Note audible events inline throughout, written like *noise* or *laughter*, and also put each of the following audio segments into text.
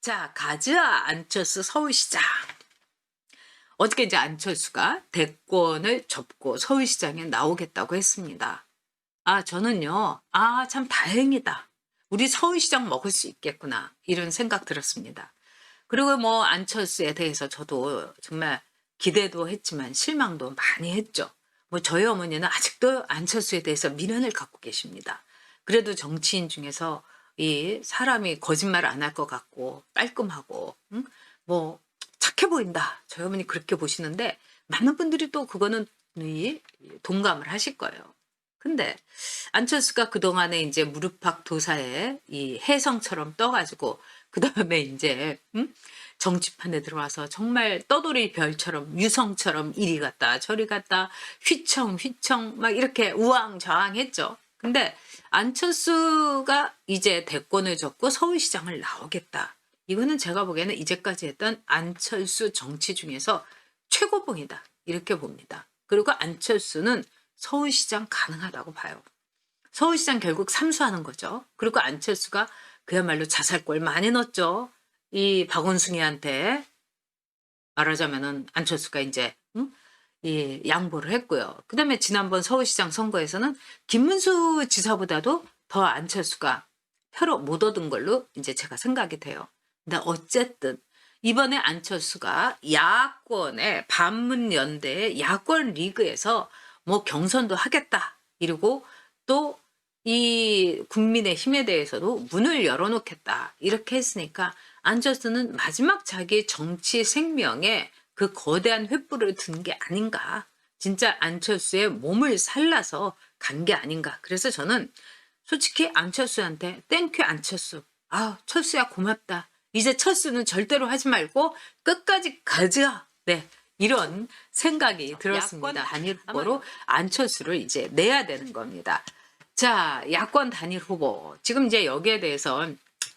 자, 가즈아 안철수 서울시장. 어저께 이제 안철수가 대권을 접고 서울시장에 나오겠다고 했습니다. 아, 저는요, 아, 참 다행이다. 우리 서울시장 먹을 수 있겠구나. 이런 생각 들었습니다. 그리고 뭐 안철수에 대해서 저도 정말 기대도 했지만 실망도 많이 했죠. 뭐 저희 어머니는 아직도 안철수에 대해서 미련을 갖고 계십니다. 그래도 정치인 중에서 이 사람이 거짓말 안 할 것 같고 깔끔하고 응? 뭐 착해 보인다. 저희 어머니 그렇게 보시는데 많은 분들이 또 그거는 이 동감을 하실 거예요. 근데 안철수가 그동안에 이제 무릎팍 도사에 이 혜성처럼 떠가지고 *laughs* 그 다음에 이제 음? 정치판에 들어와서 정말 떠돌이 별처럼 유성처럼 이리 갔다 저리 갔다 휘청 휘청 막 이렇게 우왕좌왕했죠. 근데 안철수가 이제 대권을 접고 서울시장을 나오겠다. 이거는 제가 보기에는 이제까지 했던 안철수 정치 중에서 최고봉이다. 이렇게 봅니다. 그리고 안철수는 서울시장 가능하다고 봐요. 서울시장 결국 삼수하는 거죠. 그리고 안철수가 그야말로 자살골 많이 넣었죠. 이 박원순이한테 말하자면은 안철수가 이제 응? 이 양보를 했고요. 그 다음에 지난번 서울시장 선거에서는 김문수 지사보다도 더 안철수가 표로 못 얻은 걸로 이제 제가 생각이 돼요. 근데 어쨌든 이번에 안철수가 야권의 반문연대의 야권 리그에서 뭐 경선도 하겠다. 이러고 또 이 국민의 힘에 대해서도 문을 열어놓겠다. 이렇게 했으니까 안철수는 마지막 자기 정치 생명에 그 거대한 횃불을 든 게 아닌가. 진짜 안철수의 몸을 살라서 간 게 아닌가. 그래서 저는 솔직히 안철수한테 땡큐 안철수. 아, 철수야 고맙다. 이제 철수는 절대로 하지 말고 끝까지 가자. 네. 이런 생각이 들었습니다. 단일 후보로 안철수를 이제 내야 되는 겁니다. 자, 야권 단일 후보. 지금 이제 여기에 대해서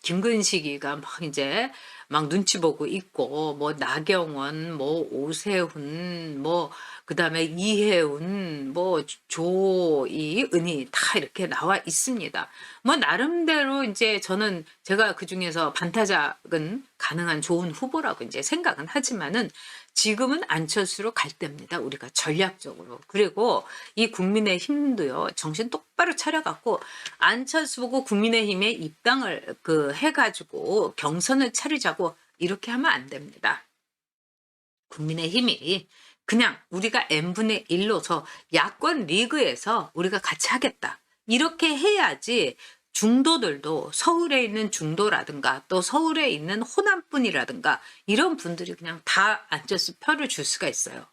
김근식이가 막 이제 막 눈치 보고 있고 뭐 나경원, 뭐 오세훈, 뭐 그다음에 이혜훈, 뭐 조이은이 다 이렇게 나와 있습니다. 뭐 나름대로 이제 저는 제가 그 중에서 반타작은 가능한 좋은 후보라고 이제 생각은 하지만은 지금은 안철수로 갈 때입니다. 우리가 전략적으로. 그리고 이 국민의 힘도요. 정신 똑바로 차려갖고 안철수 보고 국민의힘에 입당을 그 해가지고 경선을 차리자고 이렇게 하면 안 됩니다. 국민의힘이 그냥 우리가 n분의 1로서 야권 리그에서 우리가 같이 하겠다. 이렇게 해야지 중도들도 서울에 있는 중도라든가 또 서울에 있는 호남분이라든가 이런 분들이 그냥 다 안철수 표를 줄 수가 있어요.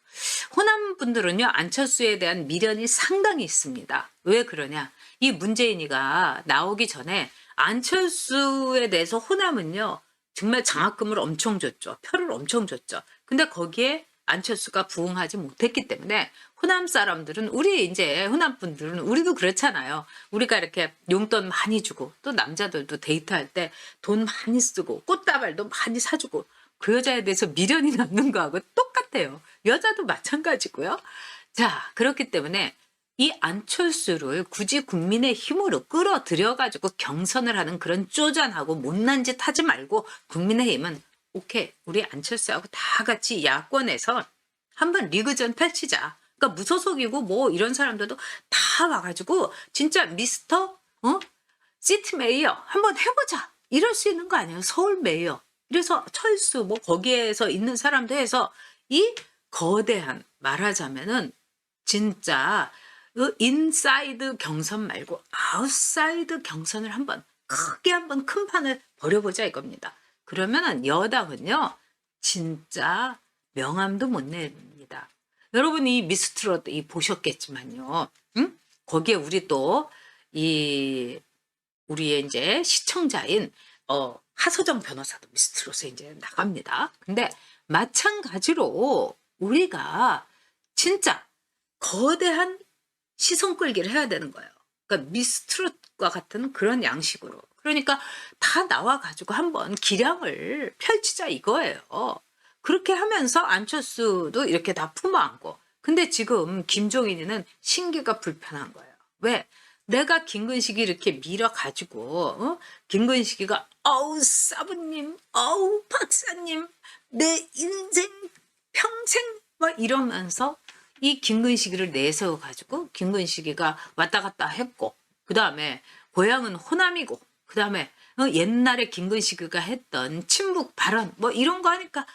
호남 분들은요 안철수에 대한 미련이 상당히 있습니다. 왜 그러냐? 이 문재인이가 나오기 전에 안철수에 대해서 호남은요 정말 장학금을 엄청 줬죠. 표를 엄청 줬죠. 근데 거기에 안철수가 부응하지 못했기 때문에 호남 사람들은 우리 이제 호남 분들은 우리도 그렇잖아요. 우리가 이렇게 용돈 많이 주고 또 남자들도 데이트할 때 돈 많이 쓰고 꽃다발도 많이 사주고 그 여자에 대해서 미련이 *laughs* 남는 거하고 똑같아요. 여자도 마찬가지고요. 자 그렇기 때문에 이 안철수를 굳이 국민의 힘으로 끌어들여 가지고 경선을 하는 그런 쪼잔하고 못난 짓 하지 말고 국민의힘은 오케이 우리 안철수하고 다 같이 야권에서 한번 리그전 펼치자. 그러니까 무소속이고 뭐 이런 사람들도 다 와가지고 진짜 미스터 어 시티 메이어 한번 해보자. 이럴 수 있는 거 아니에요? 서울 메이어. 그래서 철수 뭐 거기에서 있는 사람도 해서 이 거대한 말하자면은 진짜 그 인사이드 경선 말고 아웃사이드 경선을 한번 크게 한번 큰 판을 벌여보자 이겁니다. 그러면은 여당은요 진짜 명함도 못 냅니다. 여러분 이 미스트롯 이 보셨겠지만요. 응? 거기에 우리 또 이 우리의 이제 시청자인 어 하서정 변호사도 미스트롯에 이제 나갑니다. 근데 마찬가지로 우리가 진짜 거대한 시선 끌기를 해야 되는 거예요. 그러니까 미스트롯과 같은 그런 양식으로. 그러니까 다 나와가지고 한번 기량을 펼치자 이거예요. 그렇게 하면서 안철수도 이렇게 다 품어안고. 근데 지금 김종인이는 신기가 불편한 거예요. 왜? 내가 김근식이 이렇게 밀어가지고 어? 김근식이가 어우 사부님 어우 박사님 내 인생 평생 막 이러면서 이 김근식이를 내세워 가지고 김근식이가 왔다 갔다 했고 그 다음에 고향은 호남이고 그 다음에 옛날에 김근식이가 했던 친북 발언 뭐 이런 거 하니까 하,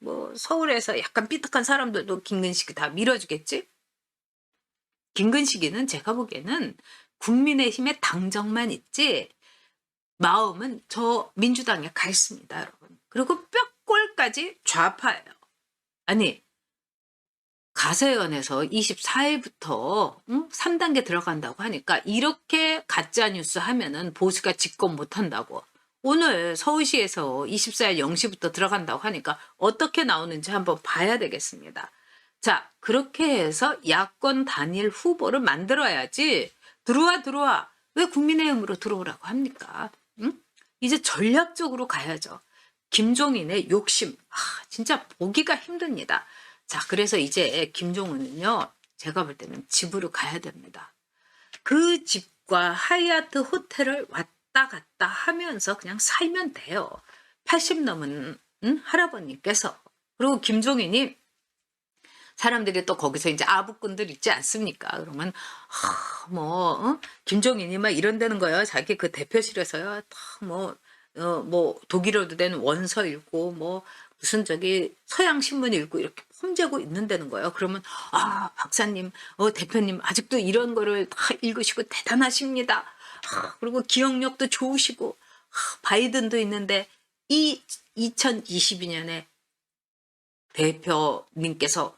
뭐 서울에서 약간 삐딱한 사람들도 김근식이 다 밀어주겠지 김근식이는 제가 보기에는 국민의힘의 당정만 있지 마음은 저 민주당에 가 있습니다, 여러분. 그리고 뼈골까지 좌파예요. 아니 가세연에서 24일부터 응? 3단계 들어간다고 하니까 이렇게 가짜 뉴스 하면은 보수가 집권 못 한다고. 오늘 서울시에서 24일 0시부터 들어간다고 하니까 어떻게 나오는지 한번 봐야 되겠습니다. 자, 그렇게 해서 야권 단일 후보를 만들어야지. 들어와, 들어와. 왜 국민의힘으로 들어오라고 합니까? 응? 이제 전략적으로 가야죠. 김종인의 욕심. 아, 진짜 보기가 힘듭니다. 자, 그래서 이제 김종은은요, 제가 볼 때는 집으로 가야 됩니다. 그 집과 하이아트 호텔을 왔다 갔다 하면서 그냥 살면 돼요. 80 넘은 응? 할아버님께서. 그리고 김종인이 사람들이 또 거기서 이제 아부꾼들 있지 않습니까? 그러면 하, 뭐 어? 김종인이 막 이런다는 거예요. 자기 그 대표실에서요. 뭐, 어, 뭐 독일어도 된 원서 읽고 뭐 무슨 저기 서양 신문 읽고 이렇게 폼재고 있는다는 거예요. 그러면 아 박사님, 어, 대표님 아직도 이런 거를 다 읽으시고 대단하십니다. 아, 그리고 기억력도 좋으시고 아, 바이든도 있는데 이 2022년에 대표님께서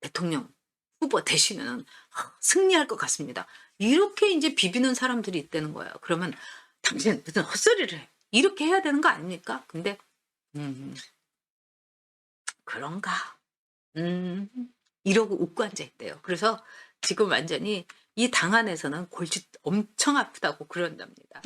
대통령 후보 되시면 승리할 것 같습니다. 이렇게 이제 비비는 사람들이 있다는 거예요. 그러면 당신 무슨 헛소리를 해. 이렇게 해야 되는 거 아닙니까? 근데 음, 그런가? 음, 이러고 웃고 앉아 있대요. 그래서 지금 완전히 이 당 안에서는 골치 엄청 아프다고 그런답니다.